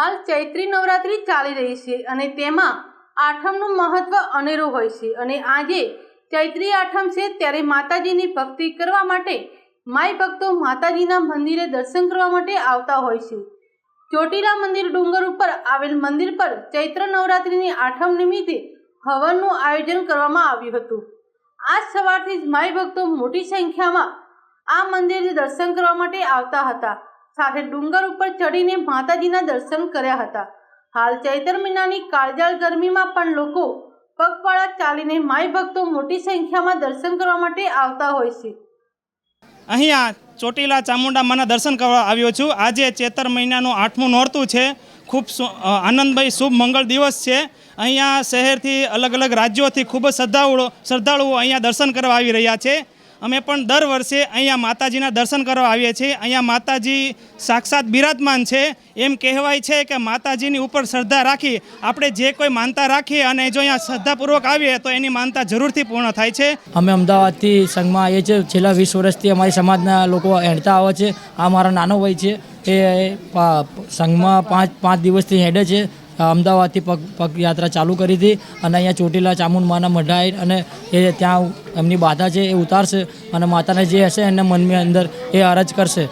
હાલ ચૈત્રી નવરાત્રિ ચાલી રહી છે અને તેમાં આઠમનું મહત્વ અનેરું હોય છે. અને આજે ચૈત્રી આઠમ છે ત્યારે માતાજીની ભક્તિ કરવા માટે માય ભક્તો માતાજીના મંદિરે દર્શન કરવા માટે આવતા હોય છે. ચોટીલા મંદિર ડુંગર ઉપર આવેલ મંદિર પર ચૈત્ર નવરાત્રિની આઠમ નિમિત્તે હવનનું આયોજન કરવામાં આવ્યું હતું. આજ સવારથી જ માય ભક્તો મોટી સંખ્યામાં આ મંદિરે દર્શન કરવા માટે આવતા હતા. સાથે ડુંગર ઉપર ચડીને માતાજીના દર્શન કર્યા હતા. હાલ ચૈત્ર મહિનાની કાળજાળ ગરમીમાં પણ લોકો પગપાળા ચાલીને માય ભક્તો મોટી સંખ્યામાં દર્શન કરવા માટે આવતા હોય છે. અહીંયા ચોટીલા ચામુંડા માના દર્શન કરવા આવ્યો છું. આજે ચેતર મહિનાનું આઠમું નોરતું છે. ખૂબ આનંદભાઈ શુભ મંગળ દિવસ છે. અહીંયા શહેરથી અલગ અલગ રાજ્યોથી ખૂબ જ શ્રદ્ધાળુઓ શ્રદ્ધાળુઓ અહીંયા દર્શન કરવા આવી રહ્યા છે. અમે પણ દર વર્ષે અહીંયા માતાજીના દર્શન કરવા આવીએ છીએ. અહીંયા માતાજી સાક્ષાત બિરાજમાન છે. એમ કહેવાય છે કે માતાજીની ઉપર શ્રદ્ધા રાખી, આપણે જે કોઈ માનતા રાખીએ અને જો અહીંયા શ્રદ્ધાપૂર્વક આવીએ, તો એની માનતા જરૂરથી પૂર્ણ થાય છે. અમે અમદાવાદથી સંઘમાં આવીએ છીએ. છેલ્લા વીસ વર્ષથી અમારી સમાજના લોકો હેડતા આવે છે. આ મારો નાનો ભાઈ છે. એ સંઘમાં પાંચ પાંચ દિવસથી હેડે છે. અમદાવાદથી પગ, પગયાત્રા ચાલુ કરી હતી અને અહીંયા ચોટીલા ચામુંડમાના મઢાઈ અને એ ત્યાં એમની બાધા છે એ ઉતારશે અને માતાને જે હશે એને મનની અંદર એ અરજ કરશે.